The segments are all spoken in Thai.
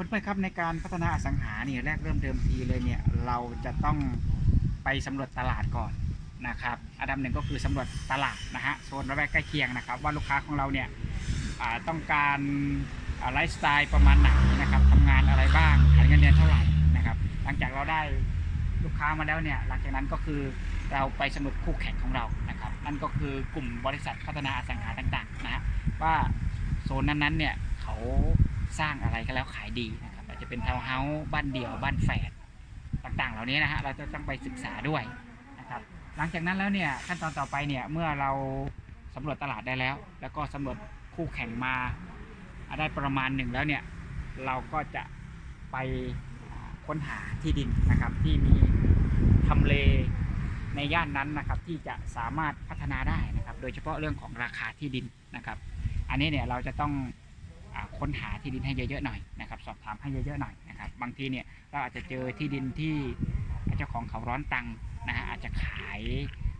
พื่อนๆครับในการพัฒนาอสังหาเนี่ยแรกเริ่มเดิมทีเลยเนี่ยเราจะต้องไปสำรวจตลาดก่อนนะครับอันดับหนึ่งก็คือสำรวจตลาดนะฮะโซนระแวกใกล้เคียงนะครับ ว่าลูกค้าของเราเนี่ยต้องการไลฟ์สไตล์ประมาณไหนนะครับทำงานอะไรบ้างหาเงินเดือนเท่าไหร่นะครับ หลังจากเราได้ลูกค้ามาแล้วเนี่ยหลังจากนั้นก็คือเราไปสำรวจคู่แข่งของเรานะครับนั่นก็คือกลุ่มบริษัทพัฒนาอสังหาต่างๆนะฮะว่าโซนนั้นๆเนี่ยเขา สร้างอะไรก็แล้วขายดีนะครับอาจจะเป็นทาวน์เฮาส์บ้านเดี่ยวบ้านแฝดต่างๆ เหล่านี้นะฮะเราจะต้องไปศึกษาด้วยนะครับหลังจากนั้นแล้วเนี่ยขั้นตอนต่อไปเนี่ยเมื่อเราสำรวจตลาดได้แล้ว แล้วก็สำรวจคู่แข่งมาได้ประมาณหนึ่งแล้วเนี่ยเราก็จะไปค้นหาที่ดินนะครับที่มีทำเลในย่านนั้นนะครับที่จะสามารถพัฒนาได้นะครับ โดยเฉพาะเรื่องของราคาที่ดินนะครับ อันนี้เนี่ยเราจะต้อง ค้นหาที่ดินให้เยอะๆหน่อยนะครับสอบถามให้เยอะๆหน่อยนะครับบางทีเนี่ยเราอาจจะเจอที่ดินที่เจ้าของเขาร้อนตังค์นะฮะอาจจะขาย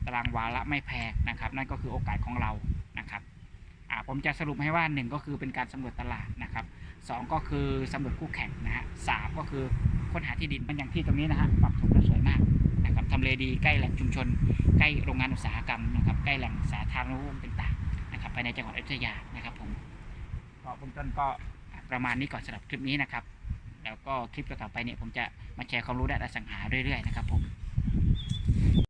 ตารางวาละไม่แพงนะครับนั่นก็คือโอกาสของเรานะครับผมจะสรุปให้ว่าหนึ่งก็คือเป็นการสำรวจตลาดนะครับสองก็คือสำรวจคู่แข่งนะฮะสามก็คือค้นหาที่ดินมันอย่างที่ตรงนี้นะฮะปรับถมและสวยมากนะครับทำเลดีใกล้แหล่งชุมชน ใกล้โรงงานอุตสาหกรรมนะครับใกล้แหล่งสาธารณูปโภคต่างๆนะครับภายในจังหวัดอยุธยานะครับผม ก็เบื้องต้นก็ประมาณนี้ก่อนสำหรับคลิปนี้นะครับ แล้วก็คลิปต่อไปเนี่ยผมจะมาแชร์ความรู้ด้านอสังหาเรื่อยๆนะครับผม